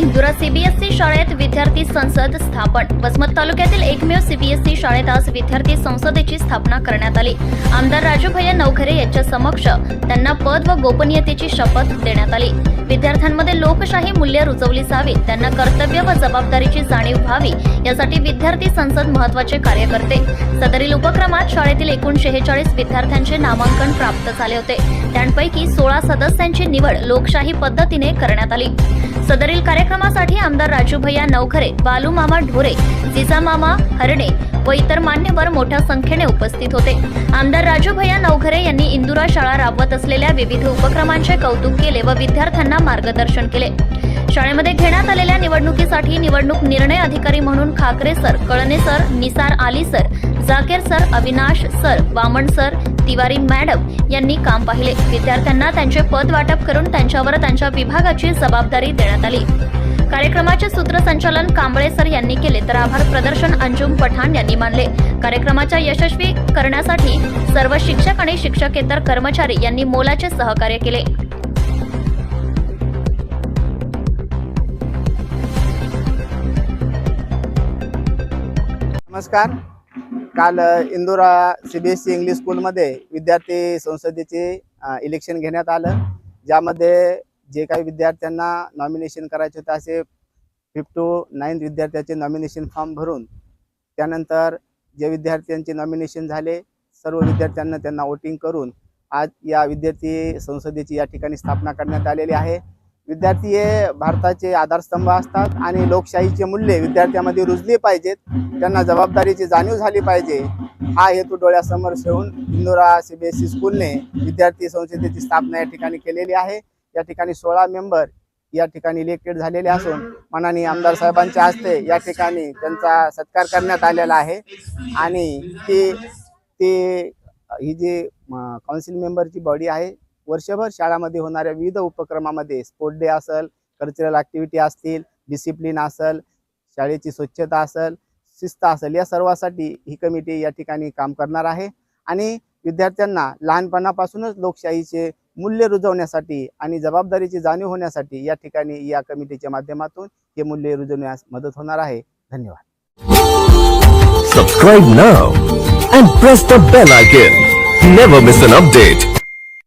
Indura CBSE शाळेत विद्यार्थी संसद स्थापन. वसमत तालुक्यातील एकमेव सीबीएसई शाळेत आज विद्यार्थी संसदेची स्थापना करण्यात आली. आमदार राजूभैया नवखरे यांच्या समक्ष त्यांना पद व गोपनीयतेची शपथ देण्यात आली. विद्यार्थ्यांमध्ये लोकशाही मूल्य रुजवली जावी त्यांना कर्तव्य व जबाबदारीची जाणीव व्हावी यासाठी विद्यार्थी संसद महत्त्वाचे कार्य करते. सदरील उपक्रमात शाळेतील एकूण शेहेचाळीस विद्यार्थ्यांचे नामांकन प्राप्त झाले होते. त्यांपैकी सोळा सदस्यांची निवड लोकशाही पद्धतीने करण्यात आली. सदरील कार्यक्रमासाठी आमदार राजूभैया नवखरे बालूमामा ढोरे जिजामामा हरणे व इतर मान्यवर मोठ्या संख्येने उपस्थित होते. आमदार राजूभैया नवखरे यांनी इंदुरा शाळा राबवत असलेल्या विविध उपक्रमांचे कौतुक केले व विद्यार्थ्यांना मार्गदर्शन केले. शाळेमध्ये घेण्यात आलेल्या निवडणुकीसाठी निवडणूक निर्णय अधिकारी म्हणून Khakre sir Kalne sir Nisar Ali sir Zaker sir Avinash sir Waman sir Tiwari madam यांनी काम पाहिले. विद्यार्थ्यांना त्यांचे पद वाटप करून त्यांच्यावर त्यांच्या विभागाची जबाबदारी देण्यात आली. कार्यक्रमाचे सूत्रसंचालन कांबळे सर यांनी केले तर आभार प्रदर्शन अंजुम पठाण यांनी मानले. कार्यक्रमाच्या यशस्वी करण्यासाठी सर्व शिक्षक आणि शिक्षकेतर कर्मचारी यांनी मोलाचे सहकार्य केले. नमस्कार. काल Indora C B S C English स्कूलमध्ये विद्यार्थी संसदेचे इलेक्शन घेण्यात आलं. ज्यामध्ये जे काही विद्यार्थ्यांना नॉमिनेशन करायचे होते असे फिफ्थ टू नाईन्थ विद्यार्थ्याचे नॉमिनेशन फॉर्म भरून त्यानंतर जे विद्यार्थ्यांचे नॉमिनेशन झाले सर्व विद्यार्थ्यांना त्यांना वोटिंग करून आज या विद्यार्थी संसदेची या ठिकाणी स्थापना करण्यात आलेली आहे. विद्यार्थी हे भारताचे आधारस्तंभ असतात आणि लोकशाहीचे मूल्य विद्यार्थ्यामध्ये रुजले पाहिजेत. त्यांना जबाबदारीची जाणीव झाली पाहिजे. हा हेतू डोळ्यासमोर ठेवून Indora C B S E स्कूलने विद्यार्थी संसदेची स्थापना या ठिकाणी केलेली आहे. या ठिकाणी सोळा मेंबर या ठिकाणी इलेक्टेड झालेले असून माननीय आमदार साहेबांच्या हस्ते या ठिकाणी त्यांचा सत्कार करण्यात आलेला आहे. आणि ते ते ही जी काउन्सिल मेंबरची बॉडी आहे वर्षभर शाळामध्ये होणाऱ्या विविध उपक्रमामध्ये स्पोर्ट डे असेल कल्चरल ॲक्टिव्हिटी असतील डिसिप्लिन असेल शाळेची स्वच्छता असेल शिस्त असेल या सर्वासाठी ही कमिटी या ठिकाणी काम करणार आहे आणि विद्यार्थ्यांना लहानपणापासूनच लोकशाहीचे मूल्य रुजवण्यासाठी आणि जबाबदारीची जाणीव होण्यासाठी या ठिकाणी या कमिटीच्या माध्यमातून हे मूल्य रुजवण्यास मदत होणार आहे धन्यवाद Subscribe now and press the bell icon. Never miss an update.